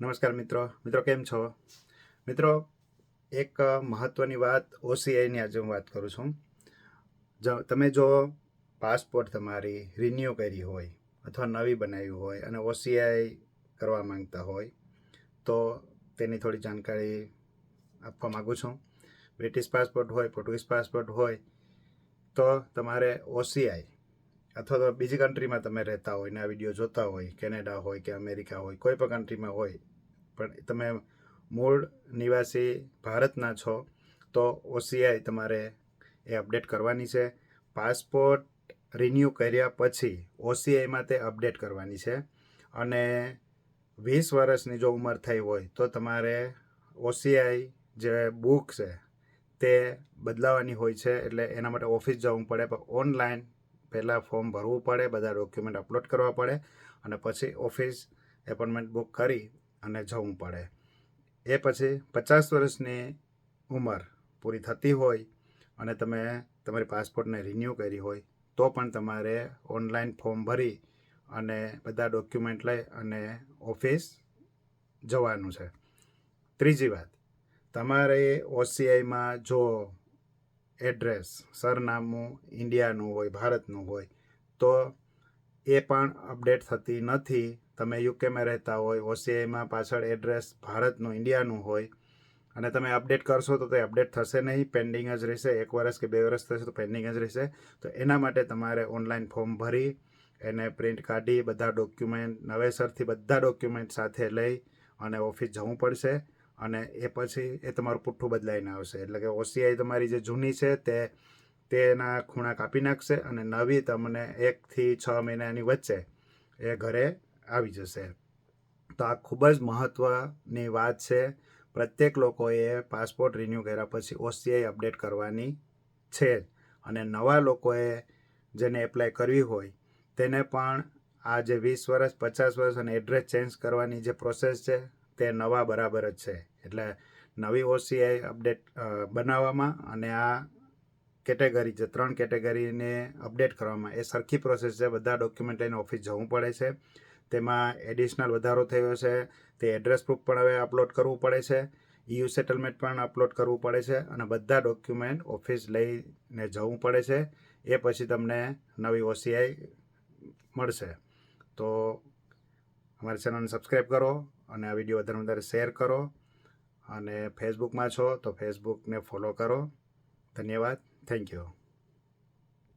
નમસ્કાર મિત્રો. મિત્રો કેમ છો? મિત્રો, એક મહત્ત્વની વાત ઓસીઆઈની આજે હું વાત કરું છું. તમે જો પાસપોર્ટ તમારી રિન્યૂ કરી હોય અથવા નવી બનાવી હોય અને ઓસીઆઈ કરવા માંગતા હોય, તો તેની થોડી જાણકારી આપવા માગું છું. બ્રિટિશ પાસપોર્ટ હોય, પોર્ટુગીઝ પાસપોર્ટ હોય, તો તમારે ઓસીઆઈ અથવા તો બીજી કન્ટ્રીમાં તમે રહેતા હોય ને આ વીડિયો જોતા હોય, કેનેડા હોય કે અમેરિકા હોય, કોઈ પણ કન્ટ્રીમાં હોય, પણ તમે મૂળ નિવાસી ભારતના છો, તો ઓસીઆઈ તમારે એ અપડેટ કરવાની છે. પાસપોર્ટ રિન્યૂ કર્યા પછી ઓસીઆઈમાં તે અપડેટ કરવાની છે. અને વીસ વર્ષની જો ઉંમર થઈ હોય, તો તમારે ઓસીઆઈ જે બુક છે, તે બદલાવાની હોય છે, એટલે એના માટે ઓફિસ જવું પડે, પણ ઓનલાઈન પહેલાં ફોર્મ ભરવું પડે, બધા ડોક્યુમેન્ટ અપલોડ કરવા પડે અને પછી ઓફિસ એપોઇન્ટમેન્ટ બુક કરી અને જવું પડે. એ પછી પચાસ વર્ષની ઉંમર પૂરી થતી હોય અને તમે તમારી પાસપોર્ટને રિન્યૂ કરી હોય, તો પણ તમારે ઓનલાઈન ફોર્મ ભરી અને બધા ડોક્યુમેન્ટ લઈ અને ઓફિસ જવાનું છે. ત્રીજી વાત, તમારે ઓસીઆઈમાં જો એડ્રેસ, સરનામું ઇન્ડિયાનું હોય, ભારતનું હોય, તો એ પણ અપડેટ થતી નથી. તમે યુકેમાં રહેતા હોય ઓસીઆઈમાં પાછળ એડ્રેસ ભારતનું, ઇન્ડિયાનું હોય, અને તમે અપડેટ કરશો તો તે અપડેટ થશે નહીં. પેન્ડિંગ જ રહેશે. એક વર્ષ કે બે વર્ષ થશે તો પેન્ડિંગ જ રહેશે. તો એના માટે તમારે ઓનલાઈન ફોર્મ ભરી, એને પ્રિન્ટ કાઢી, બધા ડોક્યુમેન્ટ નવેસરથી બધા ડોક્યુમેન્ટ સાથે લઈ અને ઓફિસ જવું પડશે. અને એ પછી એ તમારું પુઠ્ઠું બદલાઈને આવશે. એટલે કે ઓસીઆઈ તમારી જે જૂની છે તે, તેના ખૂણા કાપી નાખશે અને નવી તમને એકથી છ મહિનાની વચ્ચે એ ઘરે આવી જશે. તો આ ખૂબ જ મહત્ત્વની વાત છે. પ્રત્યેક લોકોએ પાસપોર્ટ રિન્યૂ કર્યા પછી ઓસીઆઈ અપડેટ કરવાની છે અને નવા લોકોએ જેને એપ્લાય કરવી હોય તેને પણ આ જે વીસ વર્ષ, પચાસ વર્ષ અને એડ્રેસ ચેન્જ કરવાની જે પ્રોસેસ છે તે નવા બરાબર જ છે. એટલે નવી ઓસીઆઈ અપડેટ બનાવવામાં અને આ કેટેગરી જે ત્રણ કેટેગરીને અપડેટ કરવામાં, એ સરખી પ્રોસેસ છે. બધા ડોક્યુમેન્ટ લઈને ઓફિસ જવું પડે છે. તેમાં એડિશનલ વધારો થયો છે. તે એડ્રેસ પ્રૂફ પણ હવે અપલોડ કરવું પડે છે. યુ સેટલમેન્ટ પણ અપલોડ કરવું પડે છે અને બધા ડોક્યુમેન્ટ ઓફિસ લઈને જવું પડે છે. એ પછી તમને નવી ઓસીઆઈ મળશે. તો અમારી ચેનલને સબસ્ક્રાઈબ કરો અને આ વીડિયો વધારે વધારે શેર કરો. અને ફેસબુકમાં છો તો ફેસબુકને ફોલો કરો. ધન્યવાદ. Thank you